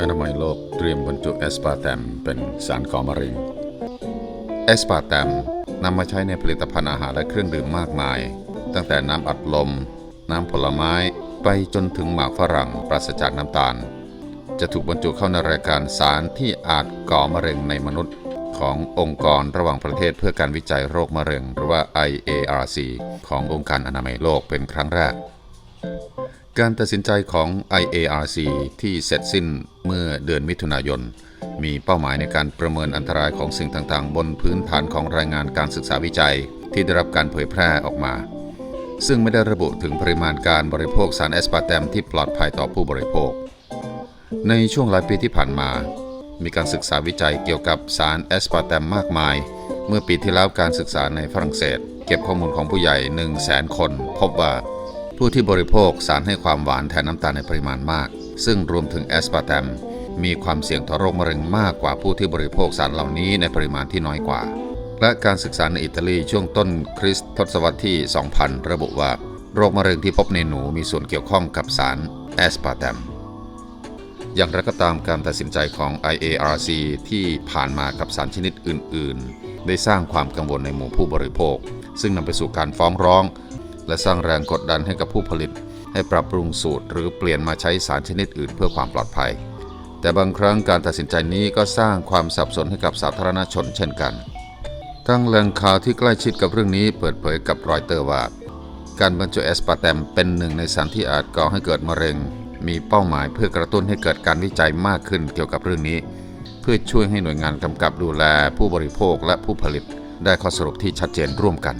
อนามัยโลกเตรียมบรรจุแอสปาร์แตมเป็นสารก่อมะเร็งแอสปาร์แตมนำมาใช้ในผลิตภัณฑ์อาหารและเครื่องดื่มมากมาย ตั้งแต่น้ำอัดลม น้ำผลไม้ไปจนถึงหมากฝรั่งปราศจากน้ำตาล จะถูกบรรจุเข้าในรายการสารที่อาจก่อมะเร็งในมนุษย์ขององค์กรระหว่างประเทศเพื่อการวิจัยโรคมะเร็ง หรือว่า IARC ขององค์การอนามัยโลกเป็นครั้งแรก การตัดสินใจของ IARC ที่เสร็จสิ้นเมื่อเดือนมิถุนายน มีเป้าหมายในการประเมินอันตรายของสิ่งต่างๆ บนพื้นฐานของรายงานการศึกษาวิจัยที่ได้รับการเผยแพร่ออกมา ซึ่งไม่ได้ระบุถึงปริมาณการบริโภคสารแอสปาร์แตมที่ปลอดภัยต่อผู้บริโภค ในช่วงหลายปีที่ผ่านมา มีการศึกษาวิจัยเกี่ยวกับสารแอสปาร์แตมมากมาย เมื่อปีที่แล้วการศึกษาในฝรั่งเศส เก็บข้อมูลของผู้ใหญ่ 1 0 0 0 0แคน พบว่า ผู้ที่บริโภคสารให้ความหวานแทนน้ำตาลในปริมาณมาก ซึ่งรวมถึงแอสปาร์แตมมีความเสี่ยงต่อโรคมะเร็งมากกว่าผู้ที่บริโภคสารเหล่านี้ในปริมาณที่น้อยกว่า และการศึกษาในอิตาลีช่วงต้นคริสต์ทศวรรษที่ 2000 ระบุว่า โรคมะเร็งที่พบในหนูมีส่วนเกี่ยวข้องกับสารแอสปาร์แตมอย่างไรก็ตามการตัดสินใจของ IARC ที่ผ่านมากับสารชนิดอื่น ๆ ได้สร้างความกังวลในหมู่ผู้บริโภค ซึ่งนำไปสู่การฟ้องร้อง และสร้างแรงกดดันให้กับผู้ผลิต ให้ปรับปรุงสูตร หรือเปลี่ยนมาใช้สารชนิดอื่นเพื่อความปลอดภัย แต่บางครั้งการตัดสินใจนี้ก็สร้างความสับสนให้กับสาธารณชนเช่นกัน ทั้งแหล่งข่าวที่ใกล้ชิดกับเรื่องนี้เปิดเผยกับรอยเตอร์ว่า การบรรจุแอสปาร์แตมเป็นหนึ่งในสารที่อาจก่อให้เกิดมะเร็ง มีเป้าหมายเพื่อกระตุ้นให้เกิดการวิจัยมากขึ้นเกี่ยวกับเรื่องนี้ เพื่อช่วยให้หน่วยงานกำกับดูแลผู้บริโภคและผู้ผลิตได้ข้อสรุปที่ชัดเจนร่วมกัน